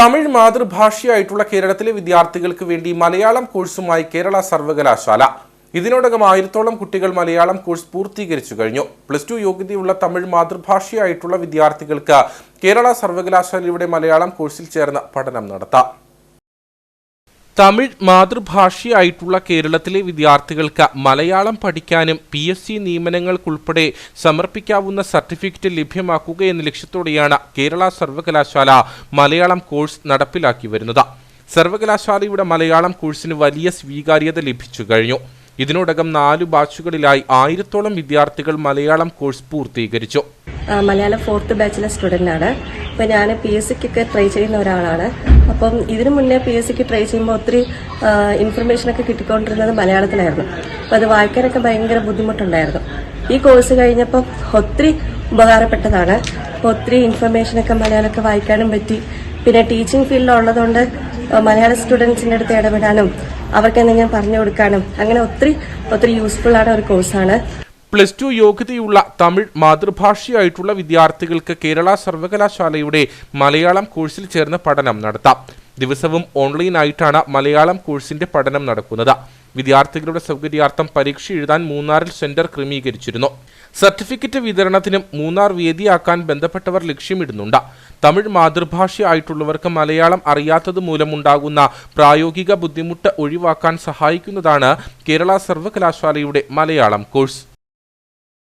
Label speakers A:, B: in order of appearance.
A: തമിഴ് മാതൃഭാഷയായിട്ടുള്ള കേരളത്തിലെ വിദ്യാർത്ഥികൾക്ക് വേണ്ടി മലയാളം കോഴ്സുമായി കേരള സർവകലാശാല. ഇതിനോടകം ആയിരത്തോളം കുട്ടികൾ മലയാളം കോഴ്സ് പൂർത്തീകരിച്ചു കഴിഞ്ഞു. പ്ലസ് ടു യോഗ്യതയുള്ള തമിഴ് മാതൃഭാഷയായിട്ടുള്ള വിദ്യാർത്ഥികൾക്ക് കേരള സർവകലാശാലയുടെ മലയാളം കോഴ്സിൽ ചേർന്ന് പഠനം നടത്താം. തമിഴ് മാതൃഭാഷയായിട്ടുള്ള കേരളത്തിലെ വിദ്യാർത്ഥികൾക്ക് മലയാളം പഠിക്കാനും പി എസ് സി നിയമനങ്ങൾക്കുൾപ്പെടെ സമർപ്പിക്കാവുന്ന സർട്ടിഫിക്കറ്റ് ലഭ്യമാക്കുക എന്ന ലക്ഷ്യത്തോടെയാണ് കേരള സർവകലാശാല മലയാളം കോഴ്സ് നടപ്പിലാക്കി വരുന്നത്. സർവകലാശാലയുടെ മലയാളം കോഴ്സിന് വലിയ സ്വീകാര്യത ലഭിച്ചു കഴിഞ്ഞു. ഇതിനോടകം നാലു ബാച്ചുകളിലായി ആയിരത്തോളം വിദ്യാർത്ഥികൾ മലയാളം കോഴ്സ് പൂർത്തീകരിച്ചു.
B: മലയാളം ഫോർത്ത് ബാച്ചിലെ സ്റ്റുഡന്റ് ആണ്. അപ്പോൾ ഞാൻ പി എസ് സിക്കൊക്കെ ട്രൈ ചെയ്യുന്ന ഒരാളാണ്. അപ്പം ഇതിനു മുന്നേ പി എസ് സിക്ക് ട്രൈ ചെയ്യുമ്പോൾ ഒത്തിരി ഇൻഫർമേഷനൊക്കെ കിട്ടിക്കൊണ്ടിരുന്നത് മലയാളത്തിലായിരുന്നു. അപ്പോൾ അത് വായിക്കാനൊക്കെ ഭയങ്കര ബുദ്ധിമുട്ടുണ്ടായിരുന്നു. ഈ കോഴ്സ് കഴിഞ്ഞപ്പം ഒത്തിരി ഉപകാരപ്പെട്ടതാണ്. അപ്പോൾ ഒത്തിരി ഇൻഫർമേഷനൊക്കെ മലയാളമൊക്കെ വായിക്കാനും പറ്റി. പിന്നെ ടീച്ചിങ് ഫീൽഡിലുള്ളതുകൊണ്ട് മലയാള സ്റ്റുഡൻസിന്റെ അടുത്ത് ഇടപെടാനും അവർക്ക് എന്തെങ്കിലും പറഞ്ഞു കൊടുക്കാനും അങ്ങനെ ഒത്തിരി ഒത്തിരി യൂസ്ഫുൾ ഒരു കോഴ്സാണ്
A: പ്ലസ് ടു യോഗ്യതയുള്ള തമിഴ് മാതൃഭാഷയായിട്ടുള്ള വിദ്യാർത്ഥികൾക്ക് കേരള സർവകലാശാലയുടെ മലയാളം കോഴ്സിൽ ചേർന്ന് പഠനം നടത്താം. ദിവസവും ഓൺലൈനായിട്ടാണ് മലയാളം കോഴ്സിന്റെ പഠനം നടക്കുന്നത്. വിദ്യാർത്ഥികളുടെ സൗകര്യാർത്ഥം പരീക്ഷ എഴുതാൻ മൂന്നാറിൽ സെന്റർ ക്രമീകരിച്ചിരുന്നു. സർട്ടിഫിക്കറ്റ് വിതരണത്തിനും മൂന്നാർ വേദിയാക്കാൻ ബന്ധപ്പെട്ടവർ ലക്ഷ്യമിടുന്നുണ്ട്. തമിഴ് മാതൃഭാഷയായിട്ടുള്ളവർക്ക് മലയാളം അറിയാത്തത് മൂലമുണ്ടാകുന്ന പ്രായോഗിക ബുദ്ധിമുട്ട് ഒഴിവാക്കാൻ സഹായിക്കുന്നതാണ് കേരള സർവകലാശാലയുടെ മലയാളം കോഴ്സ്.